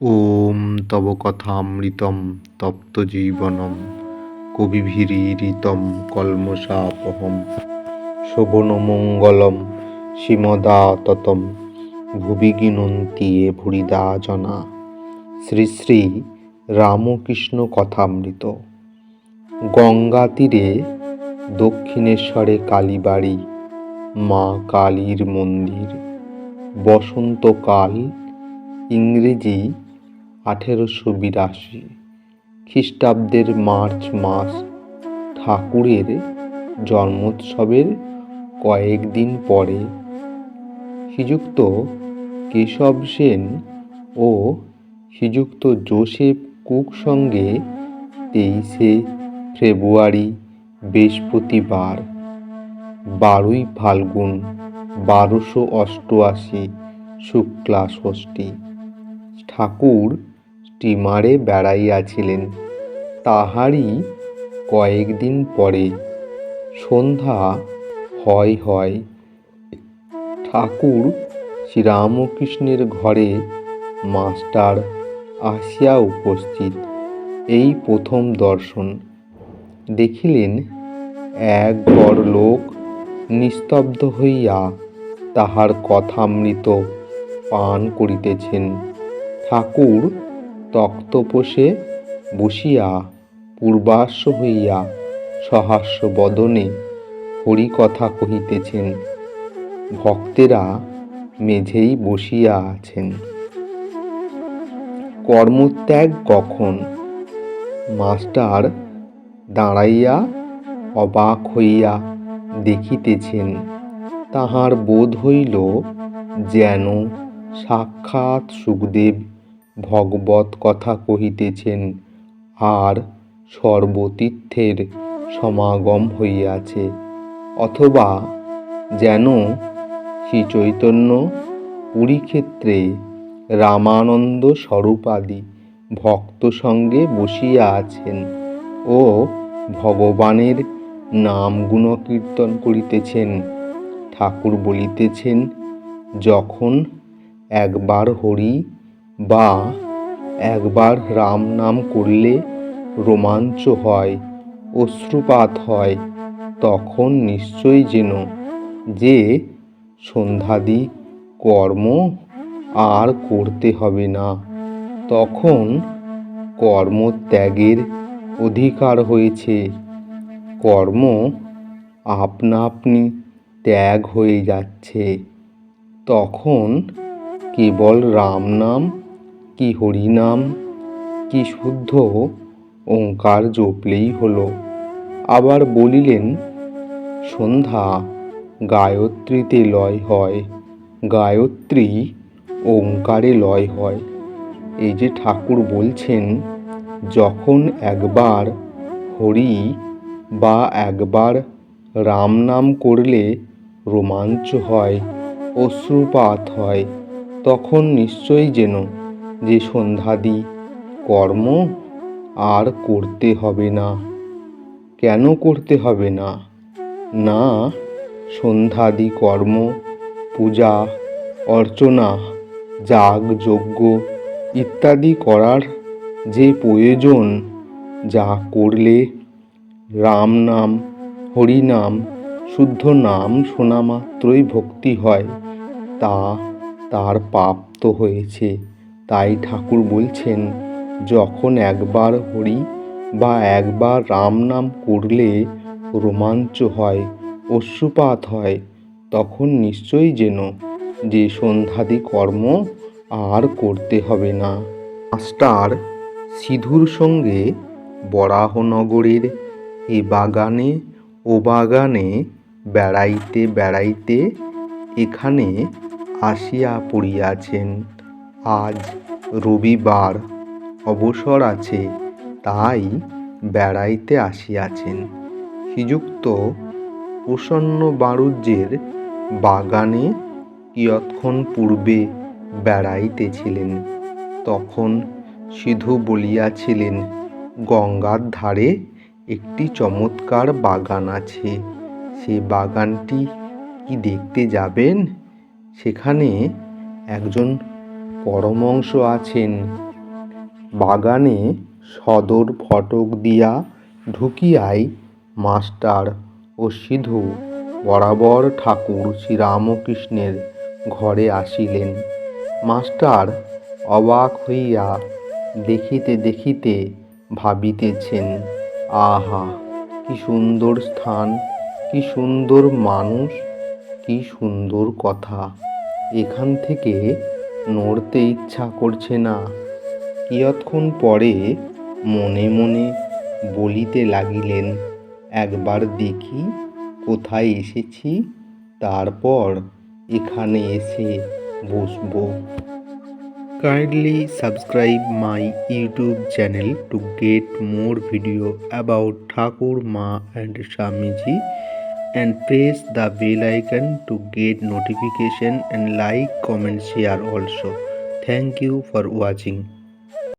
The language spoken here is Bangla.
ওম তব কথামৃতম তপ্ত জীবনম কবিভিরীরিতম কলমশাপহম শোভনমঙ্গলম শিমদাততম ভুবি এ ভুরিদা জনা শ্রী শ্রী রামকৃষ্ণ কথামৃত গঙ্গা তীরে দক্ষিণেশ্বরে কালীবাড়ি মা কালীর মন্দির বসন্তকাল ইংরেজি আঠেরোশো বিরাশি খ্রিস্টাব্দের মার্চ মাস ঠাকুরের জন্মোৎসবের কয়েকদিন পরে শ্রীযুক্ত কেশব সেন ও শ্রীযুক্ত জোসেফ কুক সঙ্গে তেইশে ফেব্রুয়ারি বৃহস্পতিবার বারোই ফাল্গুন বারোশো অষ্টআশি শুক্লা ষষ্ঠী। ঠাকুর স্টিমারে বেড়াইয়াছিলেন। তাহারই কয়েকদিন পরে সন্ধ্যা হয় হয় ঠাকুর শ্রীরামকৃষ্ণের ঘরে মাস্টার আসিয়া উপস্থিত এই প্রথম দর্শন। দেখিলেন এক বড় লোক নিস্তব্ধ হইয়া তাহার কথামৃত পান করিতেছেন। ঠাকুর তক্তপোষে বসিয়া পূর্বাশ্ব হইয়া সহাস্য বদনে হরিকথা কহিতেছেন, ভক্তেরা মেঝেই বসিয়া আছেন। কর্মত্যাগ কখন? মাস্টার দাঁড়াইয়া অবাক হইয়া দেখিতেছেন, তাহার বোধ হইল যেন সাক্ষাৎ সুখদেব ভগবত কথা কহিতেছেন, আর সর্বতীর্থের সমাগম হইয়াছে। অথবা যেন শ্রীচৈতন্য পুরীক্ষেত্রে রামানন্দ স্বরূপাদি ভক্ত সঙ্গে বসিয়া আছেন ও ভগবানের নাম গুণকীর্তন করিতেছেন। ঠাকুর বলিতেছেন, যখন একবার হরি বা একবার রাম নাম করলে রোমাঞ্চ হয়, অশ্রুপাত হয়, তখন নিশ্চয়ই যেন যে সন্ধ্যাদি কর্ম আর করতে হবে না, তখন কর্মত্যাগের অধিকার হয়েছে। কর্ম আপনা আপনি ত্যাগ হয়ে যাচ্ছে, তখন কেবল রাম নাম কি হরিনাম? কি শুদ্ধ ওঙ্কার জপলেই হলো। আবার বলিলেন, সন্ধ্যা, গায়ত্রীতে লয় হয়, গায়ত্রী ওঙ্কারে লয় হয়। এই যে ঠাকুর বলছেন, যখন একবার হরি বা একবার রাম নাম করলে রোমাঞ্চ হয়, অশ্রুপাত হয়, তখন নিশ্চয়ই যেন যে সন্ধ্যাদি কর্ম আর করতে হবে না। কেন করতে হবে না? না সন্ধ্যাদি কর্ম, পূজা, অর্চনা, যাগ, যজ্ঞ ইত্যাদি করার যে প্রয়োজন, যা করলে রাম নাম হরিনাম শুদ্ধ নাম শোনা মাত্রই ভক্তি হয়, তা তার প্রাপ্ত হয়েছে। তাই ঠাকুর বলছেন, যখন একবার হরি বা একবার রাম নাম করলে রোমাঞ্চ হয়, অশ্রুপাত হয়, তখন নিশ্চয়ই যেন যে সন্ধ্যাদি কর্ম আর করতে হবে না। মাস্টার সিধুর সঙ্গে বরাহনগরের এ বাগানে, ও বাগানে বেড়াইতে বেড়াইতে এখানে আসিয়া পড়িয়াছেন। আজ রবিবার অবসর আছে, তাই বেড়াইতে আসিয়াছেন। শ্রীযুক্ত প্রসন্ন বাণুজ্যের বাগানে কিয়ৎক্ষণ পূর্বে বেড়াইতেছিলেন। তখন সিধু বলিয়াছিলেন, গঙ্গার ধারে একটি চমৎকার বাগান আছে, সে বাগানটি কি দেখতে যাবেন? সেখানে একজন পরমংশ আছেন। বাগানে সদর ফটক দিয়া ঢুকিয়াই মাস্টার ও সিধু বরাবর ঠাকুর শ্রীরামকৃষ্ণের ঘরে আসিলেন। মাস্টার অবাক হইয়া দেখিতে দেখিতে ভাবিতেছেন, আহা, কি সুন্দর স্থান, কি সুন্দর মানুষ, কি সুন্দর কথা। এখান থেকে নড়তে ইচ্ছা করছে না। কিয়ৎক্ষণ পরে মনে মনে বলিতে লাগিলেন, একবার দেখি কোথায় এসেছি, তারপর এখানে এসে বসব। Kindly subscribe my YouTube channel to get more video about Thakur Ma and Swamiji and press the bell icon to get notification and like comment share also. Thank you for watching.